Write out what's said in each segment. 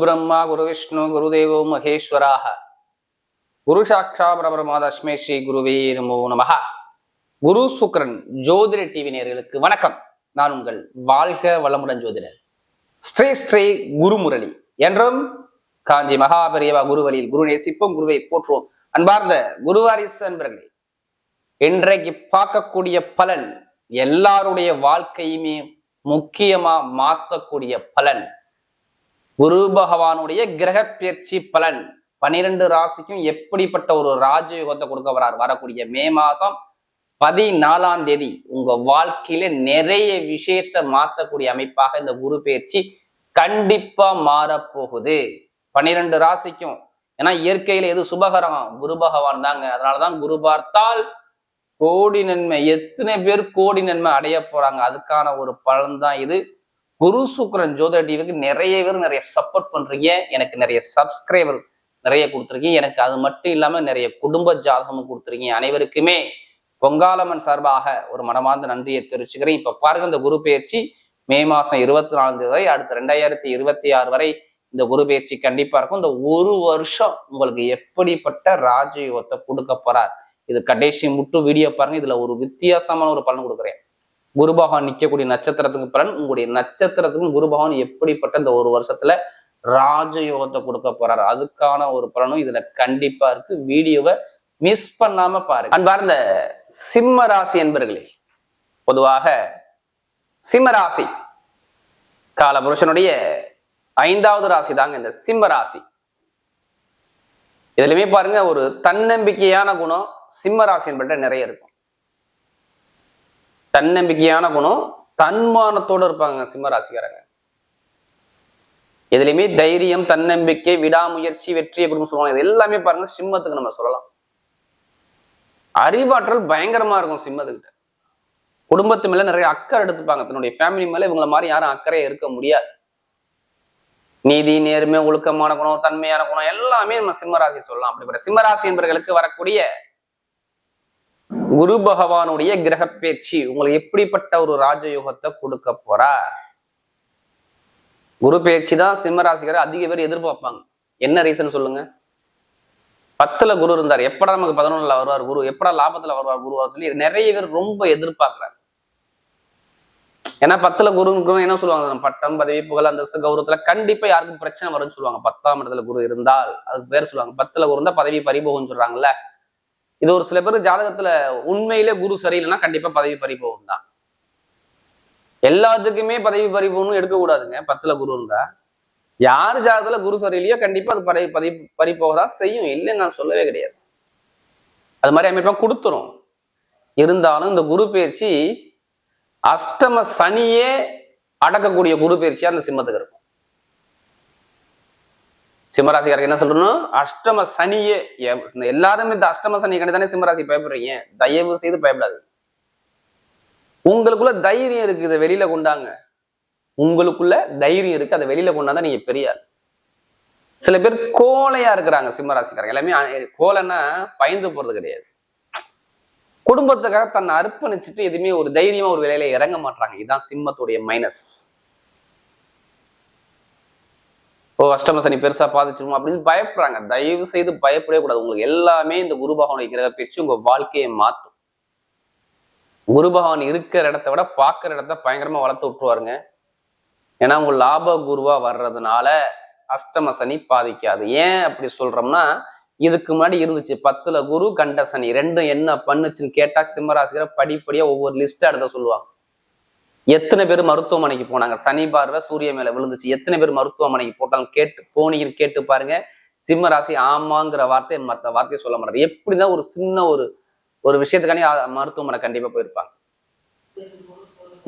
பிரம்மா குரு விஷ்ணு குருதேவோ மகேஸ்வராக. குரு சாட்சா பிரபரமா தஸ்மே ஸ்ரீ குருவே நமோ நமஹ. குரு சுக்ரன் ஜோதிட டிவி நேர்களுக்கு வணக்கம். நான் உங்கள் வாழ்க வளமுடன் ஜோதிடர். ஸ்ரீ ஸ்ரீ குருமுரளி. என்றும் காஞ்சி மகாபெரியவா குருவழியில் குரு நேசிப்போம் குருவை போற்றுவோம். அன்பார்ந்த குருவாரிசு அன்பர்களே இன்றைக்கு பார்க்கக்கூடிய பலன் எல்லாருடைய வாழ்க்கையுமே முக்கியமா மாற்றக்கூடிய பலன். குரு பகவானுடைய கிரக பயிற்சி பலன். பனிரெண்டு ராசிக்கும் எப்படிப்பட்ட ஒரு ராஜயோகத்தை கொடுக்க வரார்? வரக்கூடிய மே மாசம் பதினாலாம் தேதி உங்க வாழ்க்கையில நிறைய விஷயத்தை மாத்தக்கூடிய அமைப்பாக இந்த குரு பயிற்சி கண்டிப்பா மாறப்போகுது. பனிரெண்டு ராசிக்கும். ஏன்னா இயற்கையில எது சுபகரம்? குரு பகவான் தாங்க. அதனாலதான் குரு பார்த்தால் கோடி நன்மை எத்தனை பேர் கோடி நன்மை அடைய போறாங்க. அதுக்கான ஒரு பலன் தான் இது. குரு சுக்ரன் ஜோதிட டிவிக்கு நிறைய பேர் நிறைய சப்போர்ட் பண்றீங்க. எனக்கு நிறைய சப்ஸ்கிரைபர் நிறைய கொடுத்துருக்கீங்க. எனக்கு அது மட்டும் இல்லாம நிறைய குடும்ப ஜாதகமும் கொடுத்துருக்கீங்க. அனைவருக்குமே பொங்காலம்மன் சார்பாக ஒரு மனமார்ந்த நன்றியை தெரிவிச்சுக்கிறேன். இப்ப பாருங்க இந்த குரு பயிற்சி மே மாசம் இருபத்தி நாலாம் தேதி வரை அடுத்த ரெண்டாயிரத்தி இருபத்தி ஆறு வரை இந்த குரு பயிற்சி கண்டிப்பா இருக்கும். இந்த ஒரு வருஷம் உங்களுக்கு எப்படிப்பட்ட ராஜயோகத்தை கொடுக்க போறார்? இது கடைசி முட்டு வீடியோ பாருங்க. இதுல ஒரு வித்தியாசமான ஒரு பலன் கொடுக்குறேன். குரு பகவான் நிற்கக்கூடிய நட்சத்திரத்துக்கு பலன் உங்களுடைய நட்சத்திரத்துக்கும் குரு பகவான் எப்படிப்பட்ட இந்த ஒரு வருஷத்துல ராஜயோகத்தை கொடுக்க போறாரு? அதுக்கான ஒரு பலனும் இதுல கண்டிப்பா இருக்கு. வீடியோவை மிஸ் பண்ணாம பாருங்க. அன்பார்ந்த சிம்ம ராசி என்பர்களே பொதுவாக சிம்ம ராசி காலபுருஷனுடைய ஐந்தாவது ராசி தாங்க இந்த சிம்ம ராசி. இதுலயுமே பாருங்க ஒரு தன்னம்பிக்கையான குணம் சிம்ம ராசி என்பட்ட நிறைய இருக்கும். தன்னம்பிக்கையான குணம் தன்மானத்தோட இருப்பாங்க சிம்ம ராசிக்காரங்க. எதுலையுமே தைரியம் தன்னம்பிக்கை விடாமுயற்சி வெற்றியை கொடுக்கும் சொல்லுவாங்க. இது எல்லாமே பாருங்க சிம்மத்துக்கு நம்ம சொல்லலாம். அறிவாற்றல் பயங்கரமா இருக்கும் சிம்மத்துக்கிட்ட. குடும்பத்து மேல நிறைய அக்கறை எடுத்துப்பாங்க. தன்னுடைய ஃபேமிலி மேல இவங்கள மாதிரி யாரும் அக்கறையா இருக்க முடியாது. நீதி நேர்மை ஒழுக்கமான குணம் தன்மையான குணம் எல்லாமே நம்ம சிம்மராசி சொல்லலாம். அப்படிப்பட்ட சிம்மராசி என்பவர்களுக்கு வரக்கூடிய குரு பகவானுடைய கிரக பேச்சு உங்களுக்கு எப்படிப்பட்ட ஒரு ராஜயோகத்தை கொடுக்க போறார் குரு பேச்சு தான் சிம்மராசிக்காரர் அதிக பேர் எதிர்பார்ப்பாங்க. என்ன ரீசன் சொல்லுங்க? பத்துல குரு இருந்தார். எப்படா நமக்கு பதினொன்னுல வருவார் குரு? எப்படா லாபத்துல வருவார் குரு? சொல்லி நிறைய பேர் ரொம்ப எதிர்பார்க்கிறாங்க ஏன்னா பத்துல குரு என்ன சொல்லுவாங்க? பட்டம் பதவி புகழ் அந்தஸ்து கௌரவத்துல கண்டிப்பா யாருக்கும் பிரச்சனை வரும்னு சொல்லுவாங்க. பத்தாம் இடத்துல குரு இருந்தால் அதுக்கு பேர் சொல்லுவாங்க. பத்துல குரு இருந்தா பதவி பரிபோகம் சொல்றாங்கல்ல. இது ஒரு சில பேர் ஜாதகத்துல உண்மையிலே குரு சரியில்லைன்னா கண்டிப்பா பதவி பறிப்போம் தான். எல்லாத்துக்குமே பதவி பறிபோகணும் எடுக்க கூடாதுங்க. பத்துல குரு இருந்தா. யார் ஜாதகத்துல குரு சரியில்லையோ கண்டிப்பா அது பதவி பதவி பறிப்போக தான் செய்யும். இல்லைன்னு நான் சொல்லவே கிடையாது. அது மாதிரி அமைப்பா கொடுத்துரும். இருந்தாலும் இந்த குரு பயிற்சி அஷ்டம சனியே அடக்கக்கூடிய குரு பயிற்சியா அந்த சிம்மத்துக்கு இருக்கும். சிம்மராசிக்காரருக்கு என்ன சொல்லணும் அஷ்டம சனியே எல்லாருமே இந்த அஷ்டம சனி கண்டு தானே சிம்மராசி பயப்படுறீங்க. தயவு செய்து பயப்படாது. உங்களுக்குள்ள தைரியம் இருக்கு இதை வெளியில கொண்டாங்க. உங்களுக்குள்ள தைரியம் இருக்கு அதை வெளியில கொண்டாந்தா நீங்க பெரிய சில பேர் கோலையா இருக்கிறாங்க சிம்மராசிக்காரங்க. எல்லாமே கோலைன்னா பயந்து போறது கிடையாது. குடும்பத்துக்காக தன்னை அர்ப்பணிச்சுட்டு எதுவுமே ஒரு தைரியமா ஒரு வேலையில இறங்க மாட்டாங்க இதுதான் சிம்மத்துடைய மைனஸ் ஓ அஷ்டம சனி பெருசா பாதிச்சிருமோ அப்படின்னு பயப்படுறாங்க. தயவு செய்து பயப்படவே கூடாது. உங்களுக்கு எல்லாமே இந்த குரு பகவான் கிரக பிரிச்சு உங்க வாழ்க்கையை மாற்றும் குரு பகவான் இருக்கிற இடத்த விட பார்க்குற இடத்த பயங்கரமா வளர்த்து விட்டுருவாருங்க. ஏன்னா உங்க லாப குருவா வர்றதுனால அஷ்டம சனி பாதிக்காது. ஏன் அப்படி சொல்றோம்னா இதுக்கு முன்னாடி இருந்துச்சு. பத்துல குரு கண்ட சனி. ரெண்டும் என்ன பண்ணுச்சுன்னு கேட்டா சிம்மராசிகரை படிப்படியா ஒவ்வொரு லிஸ்ட் எடுத்த சொல்லுவாங்க. எத்தனை பேர் மருத்துவமனைக்கு போனாங்க? சனி பார்வை சூரிய மேல விழுந்துச்சு. எத்தனை பேர் மருத்துவமனைக்கு போட்டாலும் கேட்டு போனீங்கன்னு கேட்டு பாருங்க. சிம்ம ராசி ஆமாங்கிற வார்த்தையை மற்ற வார்த்தையை சொல்ல மாட்டாரு எப்படிதான் ஒரு சின்ன ஒரு ஒரு விஷயத்துக்காண்டி மருத்துவமனை கண்டிப்பா போயிருப்பாங்க.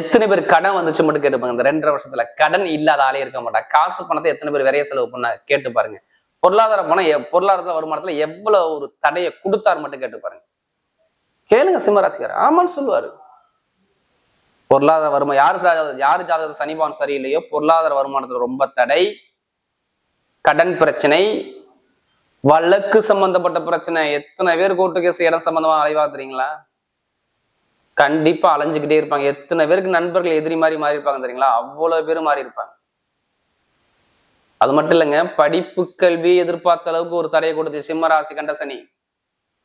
எத்தனை பேர் கடன் வந்துச்சு மட்டும் கேட்டுப்பாங்க இந்த ரெண்டரை வருஷத்துல கடன் இல்லாத ஆளே இருக்க மாட்டாங்க. காசு பணத்தை எத்தனை பேர் விரைய செலவு பண்ண கேட்டு பாருங்க. பொருளாதார பணம் பொருளாதார வருமானத்துல எவ்வளவு ஒரு தடையை கொடுத்தாரு மட்டும் கேட்டு பாருங்க. கேளுங்க சிம்மராசிக்காரர் ஆமான்னு சொல்லுவாரு. பொருளாதார வருமானம் யாரு யாரு ஜாதகத்தை சனிபான் சரியில்லையோ பொருளாதார வருமானத்துல ரொம்ப தடை கடன் பிரச்சனை வழக்கு சம்பந்தப்பட்ட பிரச்சனை. எத்தனை பேர் கோர்ட்டு கேஸ் இடம் சம்பந்தமா அலைவா தெரியுங்களா? கண்டிப்பா அலைஞ்சுக்கிட்டே இருப்பாங்க. எத்தனை பேருக்கு நண்பர்கள் எதிரி மாதிரி மாறி இருப்பாங்க தெரியுங்களா? அவ்வளவு பேர் மாறி இருப்பாங்க அது மட்டும் இல்லைங்க படிப்பு கல்வி எதிர்பார்த்த அளவுக்கு ஒரு தடையை கொடுத்து சிம்மராசி கண்டசனி கண்ட சனி.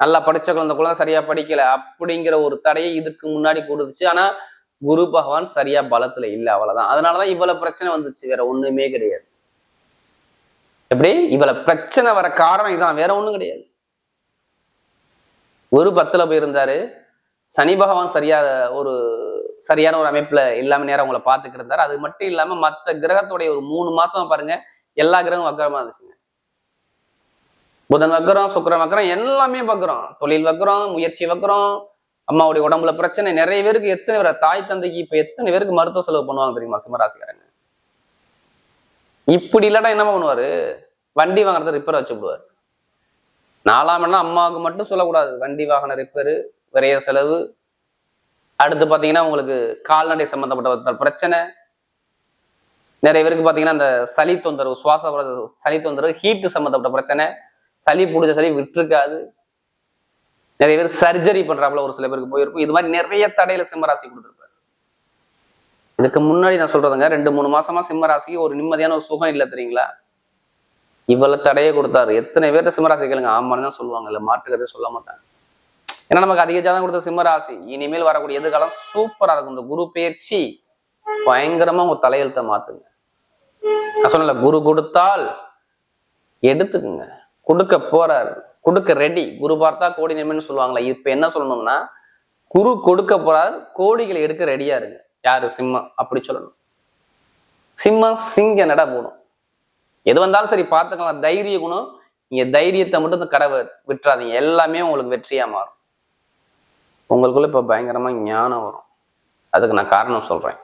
நல்லா படிச்ச குழந்தை கூட சரியா படிக்கல அப்படிங்கிற ஒரு தடையை இதுக்கு முன்னாடி கொடுத்துச்சு. ஆனா குரு பகவான் சரியா பலத்துல இல்ல அவ்வளவுதான். அதனாலதான் இவ்வளவு பிரச்சனை வந்துச்சு. வேற ஒண்ணுமே கிடையாது. எப்படி? இவ்வளவு பிரச்சனை வர காரணம் இதான். வேற ஒண்ணும் கிடையாது. ஒரு பத்துல போயிருந்தாரு. சனி பகவான் சரியா ஒரு சரியான ஒரு அமைப்புல இல்லாம நேரம் உங்களை பார்த்துக்கிட்டு இருந்தாரு. அது மட்டும் இல்லாம மத்த கிரகத்துடைய ஒரு மூணு மாசம் பாருங்க எல்லா கிரகமும் வக்கரமா இருந்துச்சுங்க. புதன் வக்கரம் சுக்கரம் வக்கரம் எல்லாமே வக்கரம். தொழில் வக்கரம் முயற்சி வக்கரம் அம்மாவுடைய உடம்புல பிரச்சனை நிறைய பேருக்கு எத்தனை பேர் தாய் தந்தைக்கு இப்ப எத்தனை பேருக்கு மருத்துவ செலவு பண்ணுவாங்க தெரியுமா சிம்மராசிக்காரங்க? இப்படி இல்லாட்டா என்ன பண்ணுவாரு? வண்டி வாங்குறத ரிப்பேர் வச்சு விடுவார் நாலாம் எண்ணம் அம்மாவுக்கு மட்டும் சொல்லக்கூடாது. வண்டி வாகன ரிப்பேரு விரைய செலவு. அடுத்து பார்த்தீங்கன்னா உங்களுக்கு கால்நடை சம்பந்தப்பட்ட பிரச்சனை. நிறைய பேருக்கு பார்த்தீங்கன்னா அந்த சளி தொந்தரவு சுவாச சளி தொந்தரவு ஹீட்டு சம்பந்தப்பட்ட பிரச்சனை. சளி பிடிச்ச சளி விட்டுருக்காது. நிறைய பேர் சர்ஜரி பண்றாப்புல ஒரு சில பேருக்கு போயிருக்கும். இது மாதிரி நிறைய தடையில சிம்மராசி கொடுத்துருப்பாரு. இதுக்கு முன்னாடி நான் சொல்றதுங்க ரெண்டு மூணு மாசமா சிம்மராசிக்கு ஒரு நிம்மதியான ஒரு சுகம் இல்லை தெரியுங்களா? இவ்வளவு தடையை கொடுத்தாரு. எத்தனை பேர்ட்ட சிம்மராசி கேளுங்க. ஆமான்னு தான் சொல்லுவாங்க. இல்லை மாற்றுக்கிறதே சொல்ல மாட்டாங்க. ஏன்னா நமக்கு அதிக ஜாதகம் கொடுத்த சிம்மராசி இனிமேல் வரக்கூடிய எதிர்காலம் சூப்பரா இருக்கும். இந்த குரு பயிற்சி பயங்கரமா உங்க தலையெழுத்த மாத்துங்க. நான் சொன்னல குரு கொடுத்தால் எடுத்துக்குங்க. கொடுக்க போறாரு. கொடுக்க ரெடி குரு பார்த்தா கோடி நன்மைன்னு சொல்லுவாங்களா. இப்ப என்ன சொல்லணும்னா குரு கொடுக்க போறார் கோடிகளை எடுக்க ரெடியா இருங்க. யாரு? சிம்மம். அப்படி சொல்லணும். சிம்மம் சிங்க நட போடும் எது வந்தாலும் சரி பார்த்துக்கலாம். தைரிய குணம் நீங்க தைரியத்தை மட்டும் இந்த கடை விட்டுறாதீங்க. எல்லாமே உங்களுக்கு வெற்றியா மாறும். உங்களுக்குள்ள இப்ப பயங்கரமா ஞானம் வரும். அதுக்கு நான் காரணம் சொல்றேன்.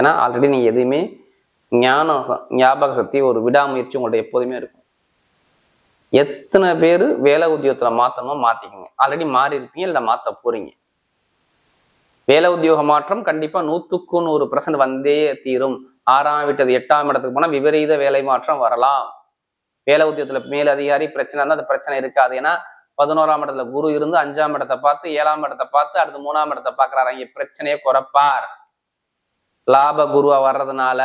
ஏன்னா ஆல்ரெடி நீங்க எதுவுமே ஞானம் ஞாபக சக்தி ஒரு விடாமுயற்சி உங்கள்ட்ட எப்போதுமே இருக்கும். எத்தனை பேர் வேலை உத்தியோகத்தில் மாத்தணுமோ மாத்திக்கோங்க. ஆல்ரெடி மாறி இருப்பீங்க இல்லை மாற்ற போறீங்க. வேலை உத்தியோக மாற்றம் கண்டிப்பா நூற்றுக்கு நூறு பர்சன்ட் வந்தே தீரும். ஆறாம் விட்டது எட்டாம் இடத்துக்கு போனா விபரீத வேலை மாற்றம் வரலாம். வேலை உத்தியோகத்தில் மேல் அதிகாரி பிரச்சனை இருந்தால் அந்த பிரச்சனை இருக்காது. ஏன்னா பதினோராம் இடத்துல குரு இருந்து அஞ்சாம் இடத்தை பார்த்து ஏழாம் இடத்தை பார்த்து அடுத்து மூணாம் இடத்தை பார்க்குறாரு. இங்க பிரச்சனையை குறைப்பார். லாப குருவா வர்றதுனால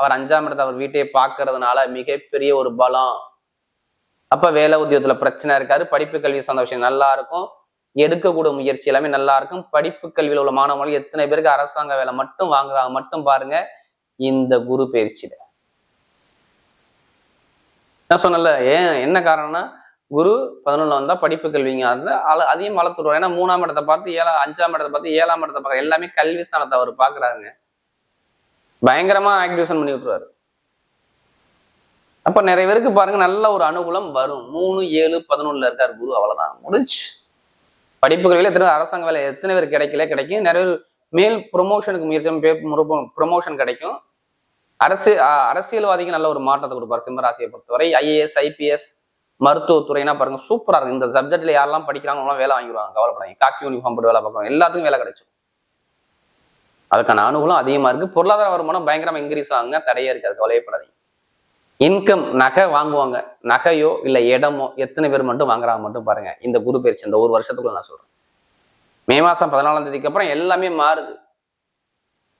அவர் அஞ்சாம் இடத்தை அவர் வீட்டையே பார்க்கறதுனால மிகப்பெரிய ஒரு பலம். அப்ப வேலை உத்தியோகத்தில் பிரச்சனை இருக்காது. படிப்பு கல்வி சார்ந்த விஷயம் நல்லா இருக்கும். எடுக்கக்கூடிய முயற்சி எல்லாமே நல்லா இருக்கும். படிப்பு கல்வியில உள்ள மாணவர்கள் எத்தனை பேருக்கு அரசாங்க வேலை மட்டும் வாங்குறாங்க மட்டும் பாருங்க. இந்த குரு பயிற்சியில. நான் சொன்னல ஏன்? என்ன காரணம்னா குரு பதினொன்னுல வந்தா படிப்பு கல்விங்க. அதுல அதையும் வளர்த்துருவார் ஏன்னா மூணாம் இடத்தை பார்த்து ஏழா அஞ்சாம் இடத்தை பார்த்து ஏழாம் இடத்தை பார்க்க எல்லாமே கல்வி ஸ்தானத்தை அவர் பாக்குறாருங்க பயங்கரமா ஆக்டிவேஷன் பண்ணி விட்டுருவாரு. அப்ப நிறைய பேருக்கு பாருங்க நல்ல ஒரு அனுகூலம் வரும். மூணு ஏழு பதினொன்னுல இருக்காரு குரு அவ்வளவுதான். முடிச்சு படிப்புகளில் எத்தனை அரசாங்க வேலை எத்தனை பேர் கிடைக்கல கிடைக்கும். நிறைய பேர் மேல் ப்ரொமோஷனுக்கு முயற்சி ப்ரொமோஷன் கிடைக்கும். அரசு அரசியல்வாதிக்கு நல்ல ஒரு மாற்றத்தை கொடுப்பாரு சிம்மராசியை பொறுத்தவரை. ஐஏஎஸ் ஐபிஎஸ் மருத்துவத்துறைனா பாருங்க சூப்பரா இருக்கும் இந்த சப்ஜெக்ட்ல யாரெல்லாம் படிக்கிறாங்க வேலை வாங்கிடுவாங்க கவலைப்படாதீங்க. காக்கி யூனிஃபார்ம் போட்டு வேலை பார்க்குறோம் எல்லாத்துக்கும் வேலை கிடைக்கும் அதுக்கான அனுகூலம் அதிகமா இருக்கு. பொருளாதார வருமானம் பயங்கரமா இன்க்ரீஸ் ஆகுங்க. தடையே இருக்காது. கவலையப்படாதீங்க இன்கம் நகை வாங்குவாங்க. நகையோ இல்ல இடமோ எத்தனை பேர் மட்டும் வாங்குறாங்க மட்டும் பாருங்க. இந்த குரு பயிற்சி இந்த ஒரு வருஷத்துக்குள்ள நான் சொல்றேன். மே மாசம் பதினாலாம் தேதிக்கு அப்புறம் எல்லாமே மாறுது.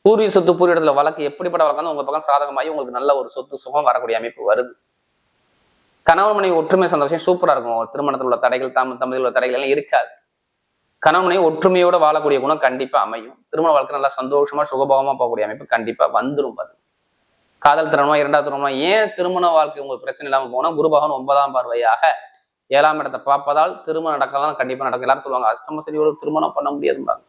பூர்வீக சொத்து பூர்வ இடத்துல வழக்கு எப்படிப்பட்ட வழக்கம் உங்க பக்கம் சாதகமாகி உங்களுக்கு நல்ல ஒரு சொத்து சுகம் வரக்கூடிய அமைப்பு வருது. கணவன் மனைவி ஒற்றுமை சந்தோஷம் சூப்பரா இருக்கும். திருமணத்தில் உள்ள தடைகள் தாம தம்பதியில் உள்ள தடைகள் எல்லாம் இருக்காது. கணவன் மனைவி ஒற்றுமையோட வாழக்கூடிய குணம் கண்டிப்பா அமையும். திருமண வாழ்க்கை நல்லா சந்தோஷமா சுகபோகமா போகக்கூடிய அமைப்பு கண்டிப்பா வந்துடும் அது. காதல் திருமணமா இரண்டாவது திருமணமா ஏன் திருமண வாழ்க்கை உங்களுக்கு பிரச்சனை இல்லாமல் போனா குருபகவான் ஒன்பதாம் பார்வையாக ஏழாம் இடத்தை பார்ப்பதால் திருமணம் நடக்கலாம் கண்டிப்பா நடக்கும். எல்லாரும் சொல்லுவாங்க அஷ்டம சனியோட திருமணம் பண்ண முடியாதும்பாங்க.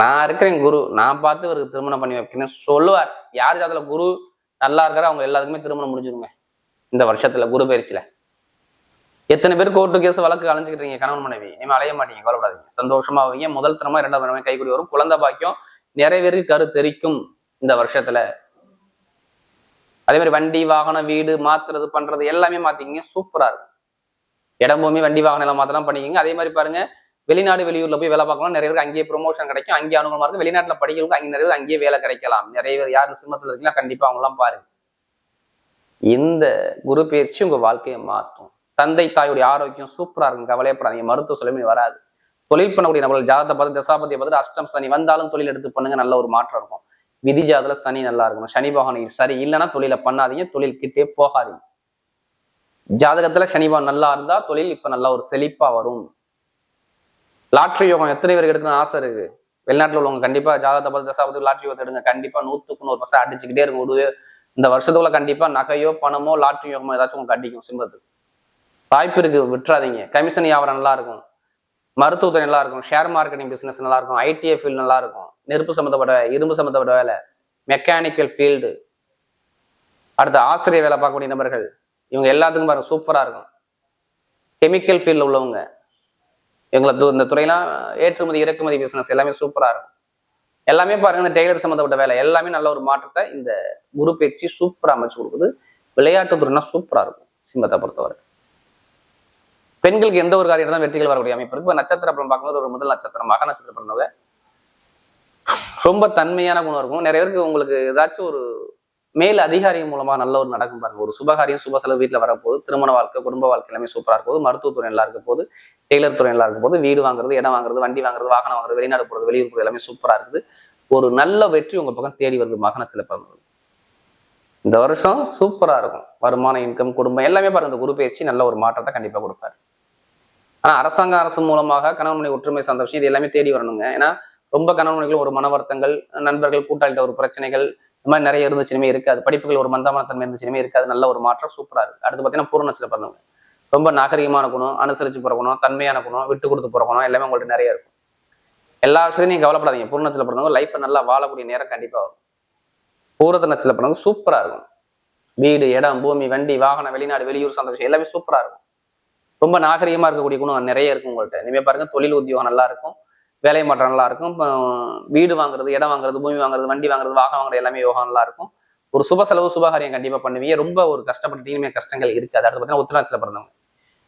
நான் இருக்கிறேன் குரு நான் பார்த்து இவருக்கு திருமணம் பண்ணி வைக்கிறேன் சொல்லுவார். யார் ஜாதத்துல குரு நல்லா இருக்கிற அவங்க எல்லாத்துக்குமே திருமணம் முடிஞ்சிருங்க. இந்த வருஷத்துல குரு பயிற்சியில. எத்தனை பேர் கோர்ட்டு கேஸ் வழக்கு அலைஞ்சிக்கிட்டு இருக்கீங்க கணவன் மனைவி? இனிமே அலைய மாட்டீங்க கவலைப்படாதீங்க. சந்தோஷமா வைங்க. முதல் தினமா இரண்டாவது தினமா கைக்குடி வரும். குழந்தை பாக்கியம் நிறைய பேருக்கு கரு தெரிக்கும் இந்த வருஷத்துல. அதே மாதிரி வண்டி வாகனம் வீடு மாத்துறது பண்றது எல்லாமே மாத்திக்கிங்க. சூப்பரா இருக்கும். இடம் பூமி வண்டி வாகனம் எல்லாம் மாத்தலாம் பண்ணிக்கிங்க. அதே மாதிரி பாருங்க வெளிநாடு வெளியூர்ல போய் வேலை பார்க்கலாம் நிறைய பேருக்கு அங்கேயே ப்ரொமோஷன் கிடைக்கும். அங்கேயே அனுகூலமா இருக்கும். வெளிநாட்டுல படிக்கிறவங்க அங்கே நிறைய பேர் அங்கேயே வேலை கிடைக்கலாம். நிறைய பேர் யார் சிம்மத்துல இருக்கீங்களா கண்டிப்பா அவங்கலாம் பாருங்க. இந்த குரு பயிற்சி உங்க வாழ்க்கையை மாற்றும். தந்தை தாயுடைய ஆரோக்கியம் சூப்பரா இருக்கும். கவலையப்படாதீங்க. மருத்துவ செலவுமே வராது. தொழில் பண்ணக்கூடிய நம்மளோட ஜாதகத்தை பார்த்து தசாபதியை பார்த்து அஷ்டம் சனி வந்தாலும் தொழில் எடுத்து பண்ணுங்க. நல்ல ஒரு மாற்றம் இருக்கும். விதிஜாதுல சனி நல்லா இருக்கணும். சனி பகவான் சரி இல்லைன்னா தொழிலை பண்ணாதீங்க. தொழில் கிட்டே போகாதீங்க. ஜாதகத்துல சனி நல்லா இருந்தா தொழில் இப்ப நல்லா ஒரு செழிப்பா வரும். லாட்ரி யோகம் எத்தனை பேருக்கு எடுக்கணும்னு ஆசை இருக்கு? வெளிநாட்டில் உள்ளவங்க கண்டிப்பா ஜாதகத்தை பார்த்து தசாபத்து லாட்ரி யோகத்தை எடுங்க. கண்டிப்பா நூத்துக்கு நூறு பர்சன்ட் அடிச்சுக்கிட்டே இருக்கும். விடுவே இந்த வருஷத்துக்குள்ள கண்டிப்பா நகையோ பணமோ லாட்ரி யோகமோ ஏதாச்சும் உங்களுக்கு அடிக்கும் சிம்பத்துக்கு வாய்ப்பு இருக்கு. விட்டுறாதீங்க. கமிஷன் வியாபாரம் நல்லா இருக்கும். மருத்துவத்துறை நல்லா இருக்கும். ஷேர் மார்க்கெட்டிங் பிசினஸ் நல்லா இருக்கும். ஐடிஐ ஃபீல்டு நல்லா இருக்கும். நெருப்பு சம்மந்தப்பட்ட இரும்பு சம்மந்தப்பட்ட வேலை. மெக்கானிக்கல் ஃபீல்டு அடுத்து ஆசிரியர் வேலை பார்க்கக்கூடிய நபர்கள். இவங்க எல்லாத்துக்கும் பாருங்க சூப்பரா இருக்கும். கெமிக்கல் ஃபீல்டில் உள்ளவங்க. இவங்களை இந்த துறையெல்லாம் ஏற்றுமதி இறக்குமதி பிசினஸ் எல்லாமே சூப்பரா இருக்கும். எல்லாமே பாருங்க இந்த டெய்லர் சம்மந்தப்பட்ட வேலை. எல்லாமே நல்ல ஒரு மாற்றத்தை இந்த குரு பயிற்சி சூப்பரா அமைச்சு கொடுக்குது. விளையாட்டு துறைனா சூப்பரா இருக்கும் சிம்மத்தை பொறுத்தவரை. பெண்களுக்கு எந்த ஒரு காரியம் தான் வெற்றிகள் வரக்கூடிய அமைப்பு இருக்கு. நட்சத்திர பார்க்கும்போது ஒரு முதல் நட்சத்திரம் மக நட்சத்திரம் பிறந்தவங்க. ரொம்ப தன்மையான குணம் இருக்கும். நிறைய பேருக்கு உங்களுக்கு ஏதாச்சும் ஒரு மேல் அதிகாரி மூலமா நல்ல ஒரு நடக்கும் பாருங்க. ஒரு சுபகாரியம் சுப செலவு வீட்டில் வரப்போது திருமண வாழ்க்கை குடும்ப வாழ்க்கை எல்லாமே சூப்பராக இருக்கும் போது மருத்துவத்துறை நல்லா இருக்க போது டெய்லர் துறை நல்லா இருக்கும் போது வீடு வாங்குறது இடம் வாங்குறது வண்டி வாங்குறது வாகனம் வாங்குறது வெளிநாடு போறது வெளியூர் போறது எல்லாமே சூப்பராக இருக்குது. ஒரு நல்ல வெற்றி உங்க பக்கம் தேடி வருது மகனத்தில் பிறந்தது. இந்த வருஷம் சூப்பரா இருக்கும். வருமானம் இன்கம் குடும்பம் எல்லாமே பாருங்க. இந்த குரு பயிற்சி நல்ல ஒரு மாற்றத்தை கண்டிப்பாக கொடுப்பாரு. ஆனா அரசாங்க அரசு மூலமாக கணவன் ஒற்றுமை சந்த விஷயம் இது எல்லாமே தேடி வரணுங்க. ஏன்னா ரொம்ப கணவன் ஒரு மனவர்த்தங்கள் நண்பர்கள் கூட்டாளிட்ட ஒரு பிரச்சனைகள் இந்த மாதிரி நிறைய இருந்துச்சுமே இருக்காது. படிப்புகள் ஒரு மந்தமானத்தன்மை இருந்துச்சுமே இருக்காது. நல்ல ஒரு மாற்றம் சூப்பராக இருக்கு. அடுத்து பார்த்தீங்கன்னா பூர்ணச்சில பிறந்தவங்க. ரொம்ப நாகரிகமான குணம் அனுசரிச்சு பிறக்கணும் தன்மையான குணம் விட்டு கொடுத்து பிறக்கணும் எல்லாமே உங்கள்ட்ட நிறைய இருக்கும். எல்லா விஷயத்தையும் நீங்க கவலைப்படாதீங்க. பூர்ணச்சில பிறந்தவங்க லைஃப் நல்லா வாழக்கூடிய நேரம் கண்டிப்பாக வரும். பூரத்த நட்சத்திர பிறந்தவங்க சூப்பராக இருக்கும். வீடு இடம் பூமி வண்டி வாகனம் வெளிநாடு வெளியூர் சந்தோஷம் எல்லாமே சூப்பராக இருக்கும். ரொம்ப நாகரிகமாக இருக்கக்கூடிய குணம் நிறைய இருக்கும் உங்கள்கிட்ட இனிமே பாருங்க தொழில் உத்தியோகம் நல்லா இருக்கும். வேலை மாற்றம் நல்லா இருக்கும் இப்போ வீடு வாங்குறது இடம் வாங்குறது பூமி வாங்குறது வண்டி வாங்குறது வாகனம் வாங்குறது எல்லாமே யோகம் நல்லா இருக்கும் ஒரு சுப செலவு சுபகாரியம் கண்டிப்பா பண்ணுவீங்க. ரொம்ப ஒரு கஷ்டப்பட்டு கஷ்டங்கள் இருக்காது அடுத்து பார்த்தீங்கன்னா உத்தராட்சியில் பிறந்தவங்க.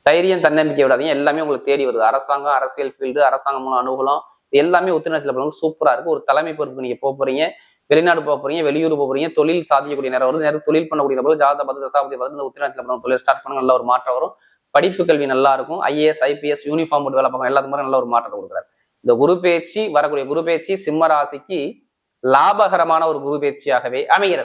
தைரியம் தன்னம்பிக்கை விடாதீங்க. எல்லாமே உங்களுக்கு தேடி வருது. அரசாங்கம் அரசியல் ஃபீல்டு அரசாங்கம் மூலம் அனுகூலம் எல்லாமே உத்தரநாசில பிறந்தவங்க. சூப்பரா இருக்கு. ஒரு தலைமை பொறுப்பு நீங்க போக போறீங்க. வெளிநாடு போக போறீங்க வெளியூர் போக போறீங்க. தொழில் சாதிக்கக்கூடிய நேரம் வருது. நேரம் தொழில் பண்ணக்கூடிய நபர்கள் ஜாதக பத்து தசாபதி பார்த்து இந்த உத்தரவாசியில் பிறந்த தொழில் ஸ்டார்ட் பண்ண நல்ல ஒரு மாற்றம் வரும். படிப்பு கல்வி நல்லா இருக்கும் ஐஏஎஸ் ஐபிஎஸ் யூனிஃபார்ம் போட்டு வேலை பார்க்கணும். எல்லாத்துக்கும் நல்ல ஒரு மாற்றத்தை கொடுக்குறாரு. இந்த குரு பேச்சு வரக்கூடிய குரு பேச்சு சிம்ம ராசிக்கு லாபகரமான ஒரு குரு பேச்சியாகவே அமைகிறது.